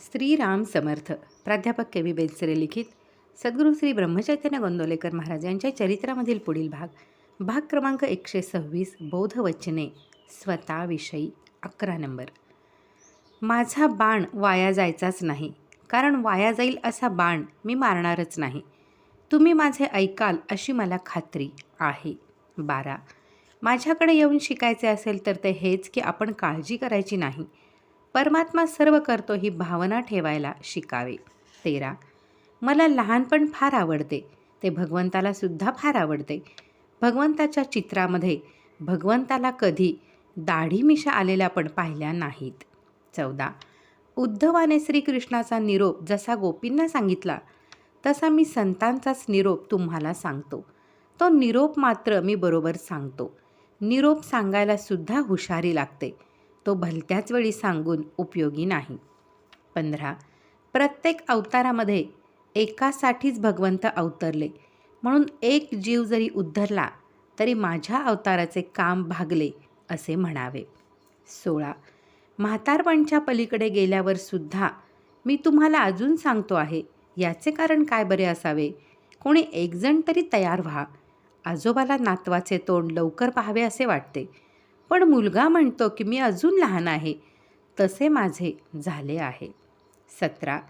श्रीराम समर्थ प्राध्यापक K V Belsare लिखित सद्गुरू श्री ब्रह्मचैतन्य गोंदवलेकर महाराज यांच्या चरित्रामधील पुढील भाग भाग क्रमांक एकशे सव्वीस बोधवचने स्वतःविषयी अकरा नंबर. माझा बाण वाया जायचाच नाही कारण वाया जाईल असा बाण मी मारणारच नाही. तुम्ही माझे ऐकाल अशी मला खात्री आहे. बारा. माझ्याकडे येऊन शिकायचे असेल तर ते हेच की आपण काळजी करायची नाही. परमात्मा सर्व करतो ही भावना ठेवायला शिकावे. तेरा मला लहानपण फार आवडते. ते भगवंताला सुद्धा फार आवडते. भगवंताच्या चित्रामध्ये भगवंताला कधी दाढी मिशा आलेल्या पण पाहिल्या नाहीत. चौदा उद्धवाने श्रीकृष्णाचा निरोप जसा गोपींना सांगितला तसा मी संतांचाच निरोप तुम्हाला सांगतो. तो निरोप मात्र मी बरोबर सांगतो. निरोप सांगायला सुद्धा हुशारी लागते. तो भलत्याच वेळी सांगून उपयोगी नाही. पंधरा प्रत्येक अवतारामध्ये एकासाठीच भगवंत अवतरले. म्हणून एक जीव जरी उद्धरला तरी माझ्या अवताराचे काम भागले असे म्हणावे. सोळा म्हातारपणच्या पलीकडे गेल्यावर सुद्धा मी तुम्हाला अजून सांगतो आहे याचे कारण काय बरे असावे? कोणी एकजण तरी तयार व्हा. आजोबाला नातवाचे तोंड लवकर पाहावे असे वाटते. पण मुलगा म्हणतो की मी अजून लहान आहे. तसे माझे झाले आहे. सतरा.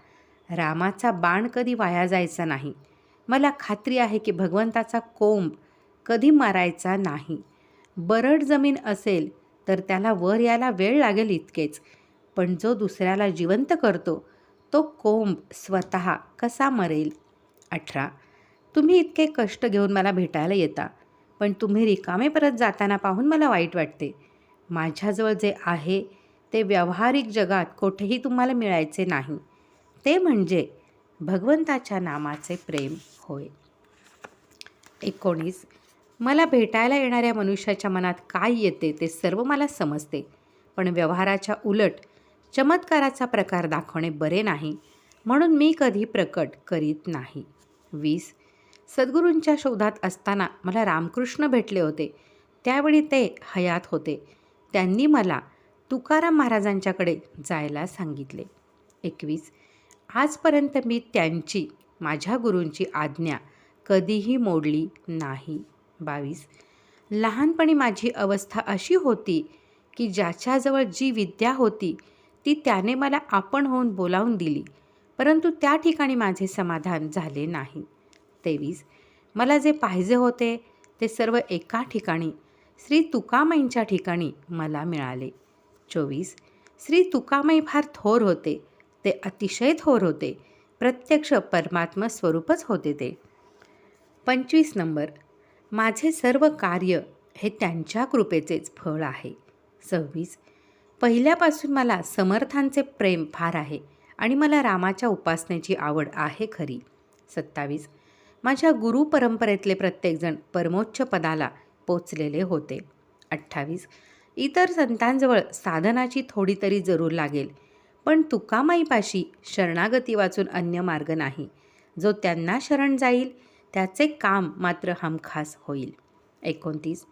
रामाचा बाण कधी वाया जायचा नाही. मला खात्री आहे की भगवंताचा कोंब कधी मारायचा नाही. बरड जमीन असेल तर त्याला वर यायला वेळ लागेल इतकेच. पण जो दुसऱ्याला जिवंत करतो तो कोंब स्वतः कसा मरेल? अठरा. तुम्ही इतके कष्ट घेऊन मला भेटायला येता. पण तुम्ही रिकामे परत जाताना पाहून मला वाईट वाटते. माझ्याजवळ जे आहे ते व्यावहारिक जगात कोठेही तुम्हाला मिळायचे नाही. ते म्हणजे भगवंताच्या नामाचे प्रेम होय. एकोणीस. मला भेटायला येणाऱ्या मनुष्याच्या मनात काय येते ते सर्व मला समजते. पण व्यवहाराच्या उलट चमत्काराचा प्रकार दाखवणे बरे नाही. म्हणून मी कधी प्रकट करीत नाही. वीस. सद्गुरूंच्या शोधात असताना मला रामकृष्ण भेटले होते. त्यावेळी ते हयात होते. त्यांनी मला तुकाराम महाराजांच्याकडे जायला सांगितले. एकवीस. आजपर्यंत मी त्यांची माझ्या गुरूंची आज्ञा कधीही मोडली नाही. बावीस. लहानपणी माझी अवस्था अशी होती की ज्याच्याजवळ जी विद्या होती ती त्याने मला आपण होऊन बोलावून दिली. परंतु त्या ठिकाणी माझे समाधान झाले नाही. तेवीस. मला जे पाहिजे होते ते सर्व एका ठिकाणी श्री तुकामाईंच्या ठिकाणी मला मिळाले. चोवीस. श्री तुकामाई फार थोर होते. ते अतिशय थोर होते. प्रत्यक्ष परमात्मा स्वरूपच होते ते. पंचवीस नंबर. माझे सर्व कार्य हे त्यांच्या कृपेचेच फळ आहे. सव्वीस. पहिल्यापासून मला समर्थांचे प्रेम फार आहे आणि मला रामाच्या उपासनेची आवड आहे खरी. सत्तावीस. माझ्या गुरु परंपरेतले प्रत्येकजण परमोच्च पदाला पोचलेले होते. अठ्ठावीस. इतर संतांजवळ साधनाची थोडी तरी जरूर लागेल पण तुकामाईपाशी शरणागती वाचून अन्य मार्ग नाही. जो त्यांना शरण जाईल त्याचे काम मात्र हमखास होईल. एकोणतीस.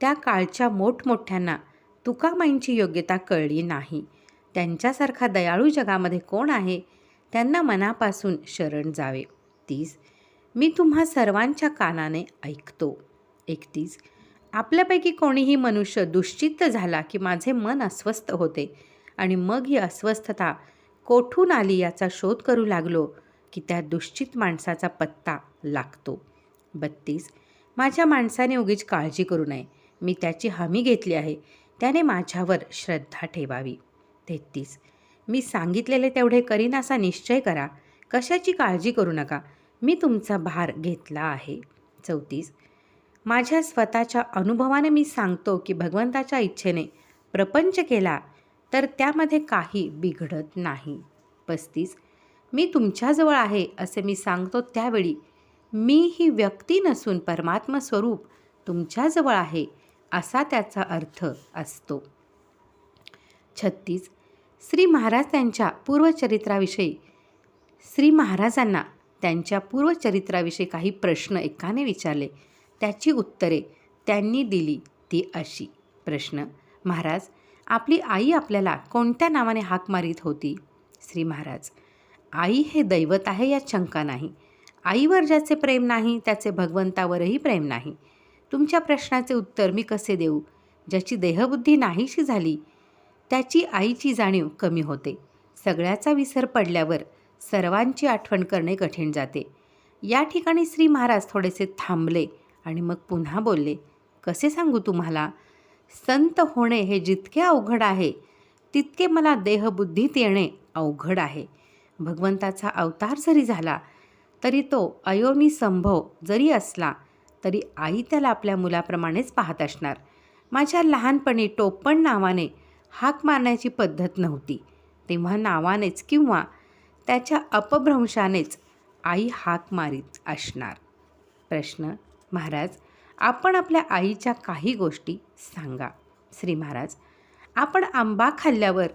त्या काळच्या मोठमोठ्यांना तुकामाईंची योग्यता कळली नाही. त्यांच्यासारखा दयाळू जगामध्ये कोण आहे? त्यांना मनापासून शरण जावे. तीस. मी तुम्हा सर्वांच्या कानाने ऐकतो. एकतीस. आपल्यापैकी कोणीही मनुष्य दुश्चित्त झाला की माझे मन अस्वस्थ होते आणि मग ही अस्वस्थता कोठून आली याचा शोध करू लागलो की त्या दुश्चित माणसाचा पत्ता लागतो. बत्तीस. माझ्या माणसाने उगीच काळजी करू नये. मी त्याची हमी घेतली आहे. त्याने माझ्यावर श्रद्धा ठेवावी. तेहतीस. मी सांगितलेले तेवढे करीन असा निश्चय करा. कशाची काळजी करू नका. मी तुमचा भार घेतला आहे. चौतीस. माझ्या स्वतःच्या अनुभवाने मी सांगतो की भगवंताच्या इच्छेने प्रपंच केला तर त्यामध्ये काही बिघडत नाही. पस्तीस. मी तुमच्याजवळ आहे असे मी सांगतो त्यावेळी. मी ही व्यक्ती नसून परमात्मा स्वरूप तुमच्याजवळ आहे असा त्याचा अर्थ असतो. छत्तीस. श्री महाराज त्यांच्या पूर्वचरित्राविषयी. श्री महाराजांना त्यांच्या पूर्वचरित्राविषयी काही प्रश्न एकाने विचारले. त्याची उत्तरे त्यांनी दिली. ती अशी. प्रश्न. महाराज आपली आई आपल्याला कोणत्या नावाने हाक मारीत होती? श्री महाराज आई हे दैवत आहे यात शंका नाही. आईवर ज्याचे प्रेम नाही त्याचे भगवंतावरही प्रेम नाही. तुमच्या प्रश्नाचे उत्तर मी कसे देऊ? ज्याची देहबुद्धी नाहीशी झाली त्याची आईची जाणीव कमी होते. सगळ्याचा विसर पडल्यावर सर्वांची आठवण करणे कठीण जाते. या ठिकाणी श्री महाराज थोडेसे थांबले आणि मग पुन्हा बोलले कसे सांगू तुम्हाला? संत होणे हे जितके अवघड आहे तितके मला देहबुद्धीत येणे अवघड आहे. भगवंताचा अवतार जरी झाला तरी तो अयोमी संभव जरी असला तरी आई त्याला आपल्या मुलाप्रमाणेच पाहत असणार. माझ्या लहानपणी टोपण नावाने हाक मारण्याची पद्धत नव्हती. तेव्हा नावानेच किंवा त्याच्या अपभ्रंशानेच आई हाक मारीत असणार. प्रश्न महाराज आपण आपल्या आईच्या काही गोष्टी सांगा. श्री महाराज आपण आंबा खाल्ल्यावर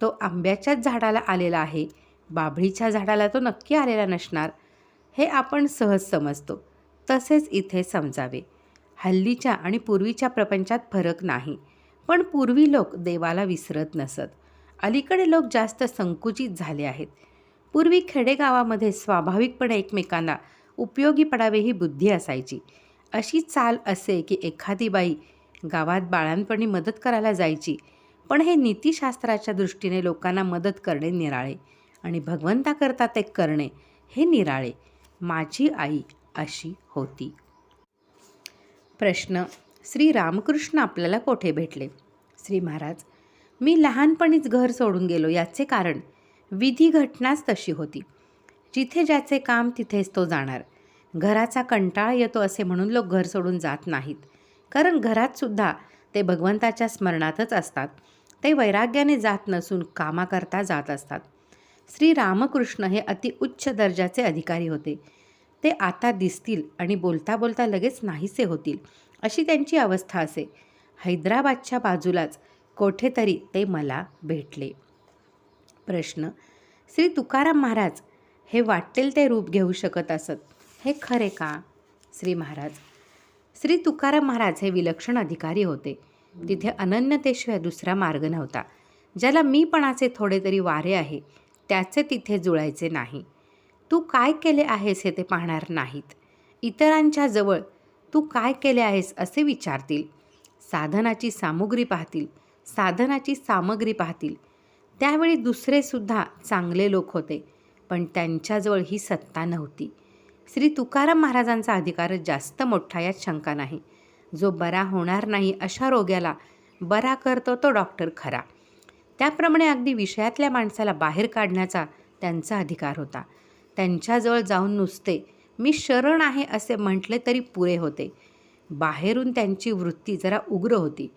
तो आंब्याच्याच झाडाला आलेला आहे बाभळीच्या झाडाला तो नक्की आलेला नसणार हे आपण सहज समजतो. तसेच इथे समजावे. हल्लीच्या आणि पूर्वीच्या प्रपंचात फरक नाही पण पूर्वी लोक देवाला विसरत नसत. अलीकडे लोक जास्त संकुचित झाले आहेत. पूर्वी खेडेगावामध्ये स्वाभाविकपणे एकमेकांना उपयोगी पडावे ही बुद्धी असायची. अशी चाल असे की एखादी बाई गावात बाळांपणी मदत करायला जायची पण हे नीतिशास्त्राच्या दृष्टीने लोकांना मदत करणे निराळे आणि भगवंताकरता ते करणे हे निराळे. माझी आई अशी होती. प्रश्न श्री रामकृष्ण आपल्याला कोठे भेटले? श्री महाराज मी लहानपणीच घर सोडून गेलो याचे कारण विधी घटनाच तशी होती. जिथे ज्याचे काम तिथेच तो जाणार. घराचा कंटाळा येतो असे म्हणून लोक घर सोडून जात नाहीत. कारण घरातसुद्धा ते भगवंताच्या स्मरणातच असतात. ते वैराग्याने जात नसून कामाकरता जात असतात. श्री रामकृष्ण हे अति उच्च दर्जाचे अधिकारी होते. ते आता दिसतील आणि बोलता बोलता लगेच नाहीसे होतील अशी त्यांची अवस्था असे. हैदराबादच्या बाजूलाच कोठेतरी ते मला भेटले. प्रश्न. श्री तुकाराम महाराज हे वाटेल ते रूप घेऊ शकत असत. हे खरे का? श्री महाराज. श्री तुकाराम महाराज हे विलक्षण अधिकारी होते. तिथे अनन्यतेशिवाय दुसरा मार्ग नव्हता. ज्याला मीपणाचे थोडे तरी वारे आहे त्याचे तिथे जुळायचे नाही. तू काय केले आहेस हे ते पाहणार नाहीत. इतरांच्या जवळ तू काय केले आहेस असे विचारतील. साधनाची सामुग्री पाहतील. साधनाची सामग्री पाहतील. त्यावेळी दुसरेसुद्धा चांगले लोक होते पण त्यांच्याजवळ ही सत्ता नव्हती. श्री तुकाराम महाराजांचा अधिकारच जास्त मोठा यात शंका नाही. जो बरा होणार नाही अशा रोग्याला बरा करतो तो डॉक्टर खरा. त्याप्रमाणे अगदी विषयातल्या माणसाला बाहेर काढण्याचा त्यांचा अधिकार होता. त्यांच्याजवळ जाऊन नुसते मी शरण आहे असे म्हटले तरी पुरे होते. बाहेरून त्यांची वृत्ती जरा उग्र होती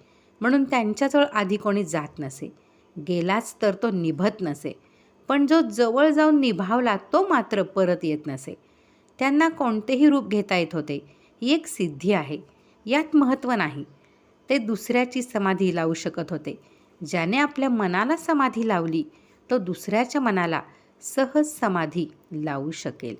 म्हणून त्यांच्याजवळ आधी कोणी जात नसे. गेलाच तर तो निभत नसे पण जो जवळ जाऊन निभावला तो मात्र परत येत नसे. त्यांना कोणतेही रूप घेता येत होते ही एक सिद्धी आहे यात महत्त्व नाही. ते दुसऱ्याची समाधी लावू शकत होते. ज्याने आपल्या मनाला समाधी लावली तो दुसऱ्याच्या मनाला सहज समाधी लावू शकेल.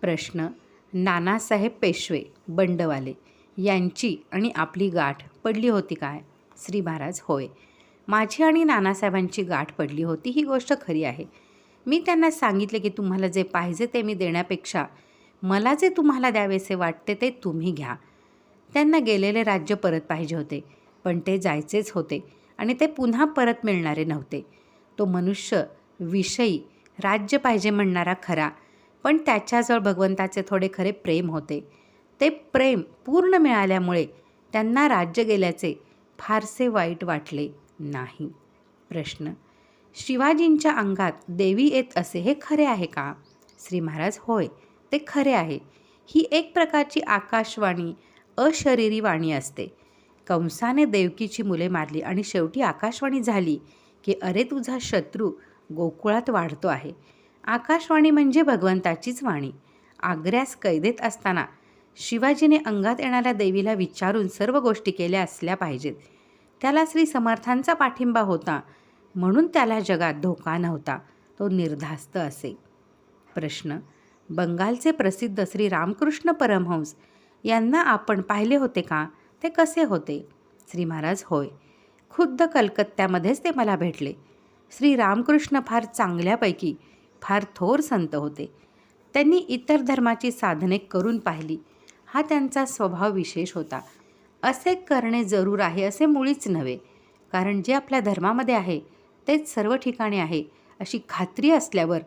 प्रश्न नानासाहेब पेशवे बंडवाले यांची आणि आपली गाठ पडली होती काय? श्री महाराज होय. माझी आणि नानासाहेबांची गाठ पडली होती ही गोष्ट खरी आहे. मी त्यांना सांगितले की तुम्हाला जे पाहिजे ते मी देण्यापेक्षा मला जे तुम्हाला द्यावेसे वाटते ते तुम्ही घ्या. त्यांना गेलेले राज्य परत पाहिजे होते पण ते जायचेच होते आणि ते पुन्हा परत मिळणारे नव्हते. तो मनुष्य विषयी राज्य पाहिजे म्हणणारा खरा पण त्याच्याजवळ भगवंताचे थोडे खरे प्रेम होते. ते प्रेम पूर्ण मिळाल्यामुळे त्यांना राज्य गेल्याचे फारसे वाईट वाटले. नाही. प्रश्न. शिवाजींच्या अंगात देवी येत असे हे खरे आहे का? श्री महाराज होय ते खरे आहे. ही एक प्रकारची आकाशवाणी अशरीरी वाणी असते. कंसाने देवकीची मुले मारली आणि शेवटी आकाशवाणी झाली की अरे तुझा शत्रू गोकुळात वाढतो आहे. आकाशवाणी म्हणजे भगवंताचीच वाणी. आग्र्यास कैदेत असताना शिवाजीने अंगात येणाऱ्या देवीला विचारून सर्व गोष्टी केल्या असल्या पाहिजेत. त्याला श्री समर्थांचा पाठिंबा होता. म्हणून त्याला जगात धोका नव्हता. तो निर्धास्त असे. प्रश्न. बंगालचे प्रसिद्ध श्री रामकृष्ण परमहंस यांना आपण पाहिले होते का? ते कसे होते? श्री महाराज होय. खुद्द कलकत्त्यामध्येच ते मला भेटले. श्री रामकृष्ण फार चांगल्यापैकी फार थोर संत होते. त्यांनी इतर धर्माची साधने करून पाहिली. हा त्यांचा स्वभाव विशेष होता. असे करणे जरूर आहे असे मुळीच नव्हे. कारण जे आपल्या धर्मामध्ये आहे तेच सर्व ठिकाणी आहे अशी खात्री असल्यावर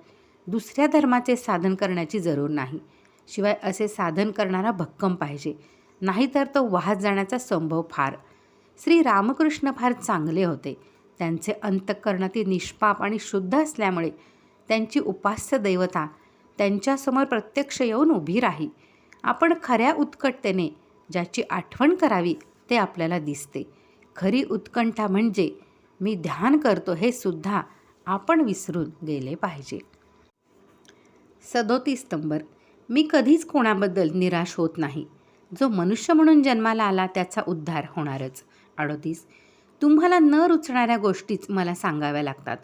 दुसऱ्या धर्माचे साधन करण्याची जरूर नाही. शिवाय असे साधन करणारा भक्कम पाहिजे. नाहीतर तो वाहत जाण्याचा संभव फार. श्री रामकृष्ण फार चांगले होते. त्यांचे अंतःकरणातील निष्पाप आणि शुद्ध असल्यामुळे त्यांची उपास्य दैवता त्यांच्यासमोर प्रत्यक्ष येऊन उभी राही. आपण खऱ्या उत्कटतेने ज्याची आठवण करावी ते आपल्याला दिसते. खरी उत्कंठा म्हणजे मी ध्यान करतो हे सुद्धा आपण विसरून गेले पाहिजे. सदोतीस नंबर. मी कधीच कोणाबद्दल निराश होत नाही. जो मनुष्य म्हणून जन्माला आला त्याचा उद्धार होणारच. अडोतीस. तुम्हाला न रुचणाऱ्या गोष्टीच मला सांगाव्या लागतात.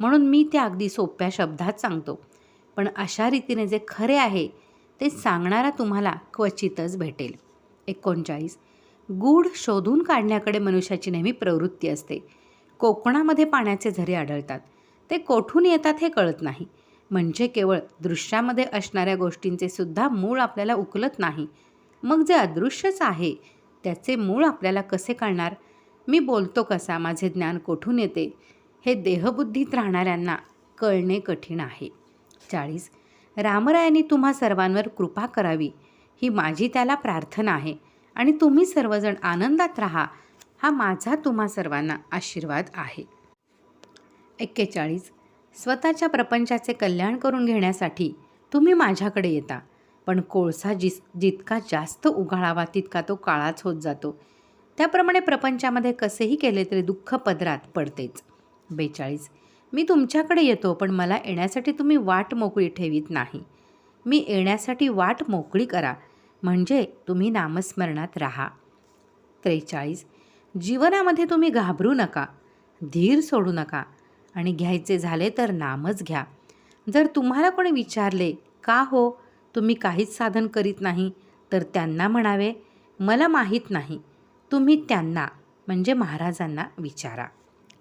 म्हणून मी त्या अगदी सोप्या शब्दात सांगतो. पण अशा रीतीने जे खरे आहे ते सांगणारा तुम्हाला क्वचितच भेटेल. एकोणचाळीस. गूढ शोधून काढण्याकडे मनुष्याची नेहमी प्रवृत्ती असते. कोकणामध्ये पाण्याचे झरे आढळतात. ते कोठून येतात हे कळत नाही. म्हणजे केवळ दृश्यामध्ये असणाऱ्या गोष्टींचे सुद्धा मूळ आपल्याला उकलत नाही. मग जे अदृश्यच आहे त्याचे मूळ आपल्याला कसे कळणार? मी बोलतो कसा? माझे ज्ञान कोठून येते? हे देहबुद्धीत राहणाऱ्यांना कळणे कठीण आहे. चाळीस. रामरायांनी तुम्हा सर्वांवर कृपा करावी. ही माझी त्याला प्रार्थना आहे. आणि तुम्ही सर्वजण आनंदात राहा. हा माझा तुम्हा सर्वांना आशीर्वाद आहे. एक्केचाळीस. स्वतःच्या प्रपंचाचे कल्याण करून घेण्यासाठी तुम्ही माझ्याकडे येता. पण कोळसा जिस जितका जास्त उघाळावा तितका तो काळाच होत जातो. त्याप्रमाणे प्रपंचामध्ये कसेही केले तरी दुःख पदरात पडतेच. बेचाळीस. मी तुमच्याकडे येतो पण मला येण्यासाठी तुम्ही वाट मोकळी ठेवीत नाही. मी येण्यासाठी वाट मोकळी करा. म्हणजे तुम्ही नामस्मरणात राहा. त्रेचाळीस. जीवनामध्ये तुम्ही घाबरू नका. धीर सोडू नका. आणि घ्यायचे झाले तर नामच घ्या. जर तुम्हाला कोणी विचारले का हो? तुम्ही काहीच साधन करीत नाही. तर त्यांना म्हणावे मला माहीत नाही. तुम्ही त्यांना म्हणजे महाराजांना विचारा.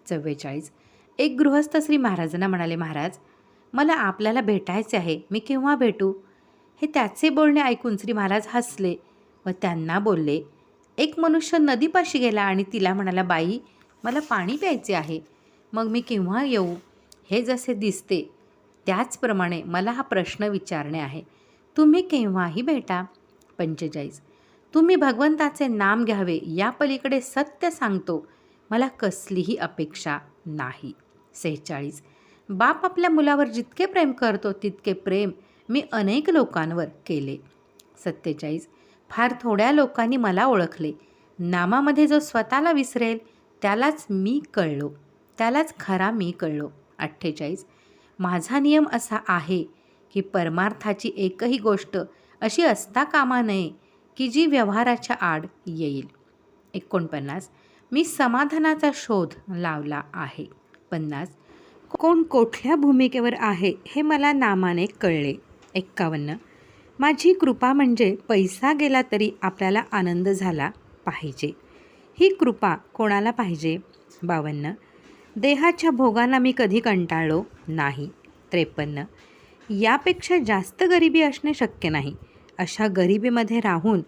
चव्वेचाळीस. एक गृहस्थ श्री महाराजांना म्हणाले महाराज मला आपल्याला भेटायचे आहे. मी केव्हा भेटू? हे त्याचे बोलणे ऐकून श्री महाराज हसले व त्यांना बोलले एक मनुष्य नदीपाशी गेला आणि तिला म्हणाला बाई मला पाणी प्यायचे आहे. मग मी केव्हा येऊ? हे जसे दिसते त्याचप्रमाणे मला हा प्रश्न विचारणे आहे. तुम्ही केव्हाही भेटा. पंचेचाळीस तुम्ही भगवंताचे नाम घ्यावे या पलीकडे सत्य सांगतो. मला कसलीही अपेक्षा नाही. सेहेचाळीस बाप आपल्या मुलावर जितके प्रेम करतो तितके प्रेम मी अनेक लोकांवर केले. सत्तेचाळीस. फार थोड्या लोकांनी मला ओळखले. नामामध्ये जो स्वतःला विसरेल त्यालाच मी कळलो. त्यालाच खरा मी कळलो. अठ्ठेचाळीस. माझा नियम असा आहे की परमार्थाची एकही गोष्ट अशी असता कामा नये की जी व्यवहाराच्या आड येईल. एकोणपन्नास. मी समाधानाचा शोध लावला आहे. पन्नास. कोण कुठल्या भूमिकेवर आहे हे मला नामाने कळले. एक्कावन्न माझी कृपा म्हणजे पैसा गेला तरी आपल्याला आनंद झाला पाहिजे. ही कृपा कोणाला पाहिजे? बावन्न. देहाच्या भोगांना मी कधी कंटाळलो नाही. त्रेपन्न. यापेक्षा जास्त गरिबी असणे शक्य नाही. अशा गरिबीमध्ये राहून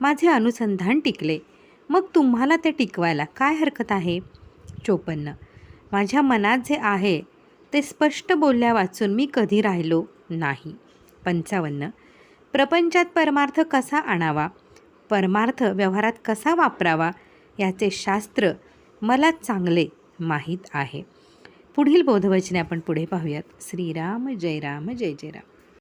माझे अनुसंधान टिकले. मग तुम्हाला ते टिकवायला काय हरकत आहे? चोपन्न. माझ्या मनात जे आहे ते स्पष्ट बोलल्या वाचून मी कधी राहिलो नाही. पंचावन्न. प्रपंचात परमार्थ कसा आणावा? परमार्थ व्यवहारात कसा वापरावा? याचे शास्त्र मला चांगले माहीत आहे. पुढील बोधवचने आपण पुढे पाहूयात. श्रीराम जय राम जय जय राम.